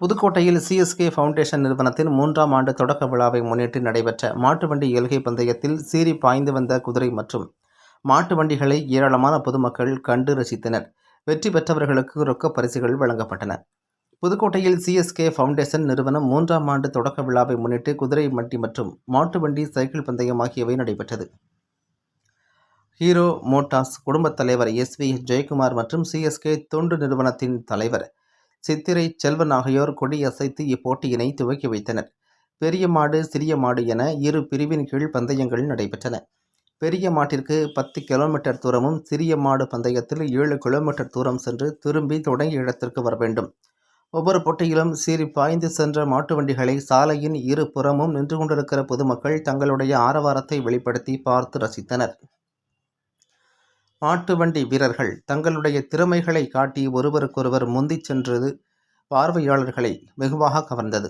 புதுக்கோட்டையில் CSK foundation நிறுவனத்தின் மூன்றாம் ஆண்டு தொடக்க விழாவை முன்னிட்டு நடைபெற்ற மாட்டுவண்டி எல்கை பந்தயத்தில் சீறி பாய்ந்து வந்த குதிரை மற்றும் மாட்டு வண்டிகளை ஏராளமான பொதுமக்கள் கண்டு ரசித்தனர். வெற்றி பெற்றவர்களுக்கு ரொக்க பரிசுகள் வழங்கப்பட்டன. புதுக்கோட்டையில் சிஎஸ்கே ஃபவுண்டேஷன் நிறுவனம் மூன்றாம் ஆண்டு தொடக்க விழாவை முன்னிட்டு குதிரை வண்டி மற்றும் மாட்டு வண்டி சைக்கிள் பந்தயம் ஆகியவை நடைபெற்றது. ஹீரோ மோட்டார்ஸ் குடும்பத் தலைவர் எஸ் வி ஜெயக்குமார் மற்றும் சிஎஸ்கே தொண்டு நிறுவனத்தின் தலைவர் சித்திரை செல்வன் ஆகியோர் கொடியசைத்து இப்போட்டியினை துவக்கி வைத்தனர். பெரிய மாடு சிறிய மாடு என இரு பிரிவின் கீழ் பந்தயங்கள் நடைபெற்றன. பெரிய மாட்டிற்கு பத்து கிலோமீட்டர் தூரமும் சிறிய மாடு பந்தயத்தில் ஏழு கிலோமீட்டர் தூரம் சென்று திரும்பி தொடங்கிய இடத்திற்கு வர வேண்டும். ஒவ்வொரு போட்டியிலும் சீறி பாய்ந்து சென்ற மாட்டு வண்டிகளை சாலையின் இரு புறமும் நின்று கொண்டிருக்கிற பொதுமக்கள் தங்களுடைய ஆரவாரத்தை வெளிப்படுத்தி பார்த்து ரசித்தனர். மாட்டு வண்டி வீரர்கள் தங்களுடைய திறமைகளை காட்டி ஒருவருக்கொருவர் முந்திச் சென்றது பார்வையாளர்களை வெகுவாக கவர்ந்தது.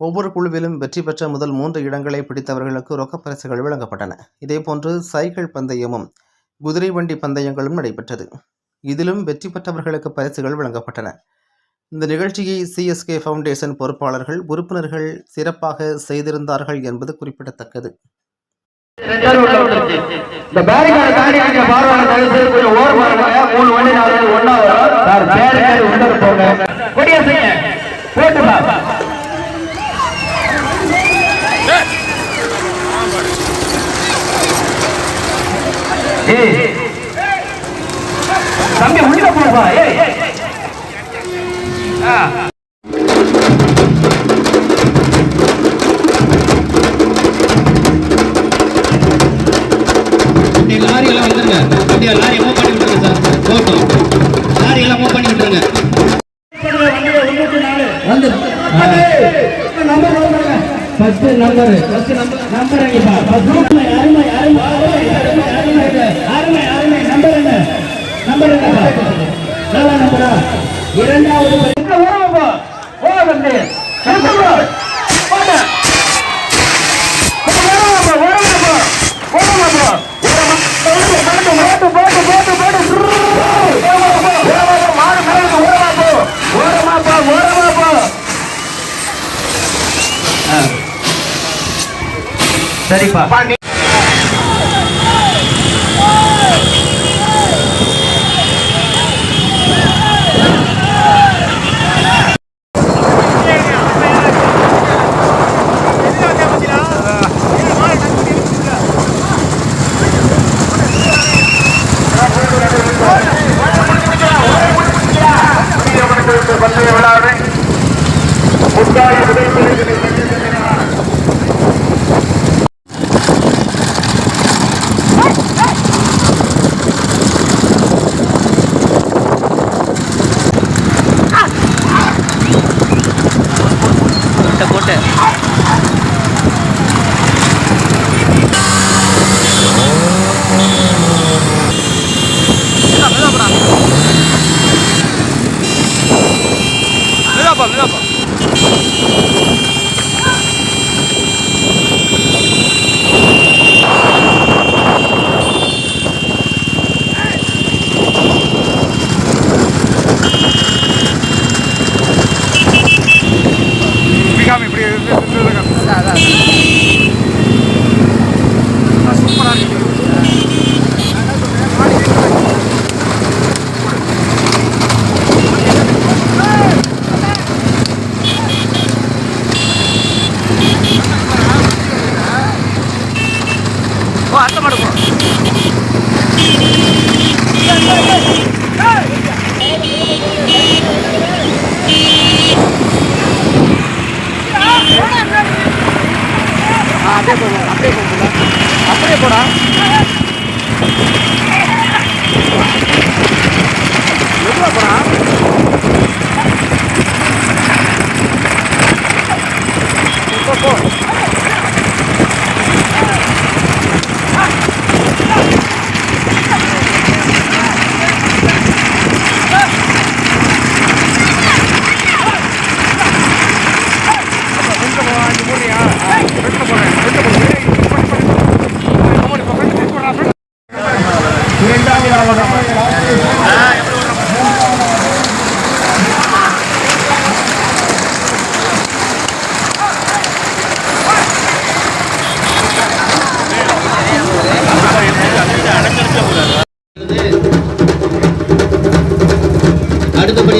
ஒவ்வொரு குழுவிலும் வெற்றி பெற்ற முதல் மூன்று இடங்களை பிடித்தவர்களுக்கு ரொக்கப்பரிசுகள் வழங்கப்பட்டன. இதேபோன்று சைக்கிள் பந்தயமும் குதிரை வண்டி பந்தயங்களும் நடைபெற்றது. இதிலும் வெற்றி பெற்றவர்களுக்கு பரிசுகள் வழங்கப்பட்டன. இந்த நிகழ்ச்சியை சிஎஸ்கே ஃபவுண்டேஷன் பொறுப்பாளர்கள் உறுப்பினர்கள் சிறப்பாக செய்திருந்தார்கள் என்பது குறிப்பிடத்தக்கது. இந்த பேரிகார்டு தாண்டி நீங்க பார்வையாளர் தயவு கொஞ்சம் ஓர் பாருங்க. மூணு மணி நாலு வண்டி ஒண்ணா வரும். சார் பேரிகார்டு உள்ள போங்க. கொடிய செய்ய போட்டு தம்பி உள்ள போப்பா. ஏய். வந்துருங்க அப்படியே லாரி மூவ் பண்ணி விட்டுருங்க சார். போட்டோம் லாரி எல்லாம் மூவ் பண்ணி விட்டுருங்க. வந்து. நம்பர் ஃபர்ஸ்ட் நம்பர் நம்பர் சரிப்பா. பந்தய விழாவை முட்டாய் உதவி ハハハハ! அப்படியே போங்க அப்படியே போங்க அப்படியே போடா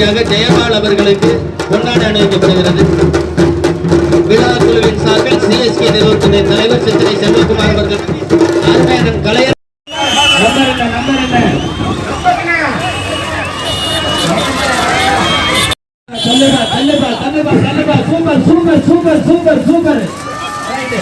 அடுத்தபடியாக ஜெயபால் அவர்களுக்கு பொன்னாடை அணிவிக்கப்படுகிறது விழா குழுவின் சார்பில் சிஎஸ்கே நிறுவனத்தின் தலைவர் சித்திரை செல்வகுமார் அவர்கள் அருமையான கலையர் number super super super super super. Right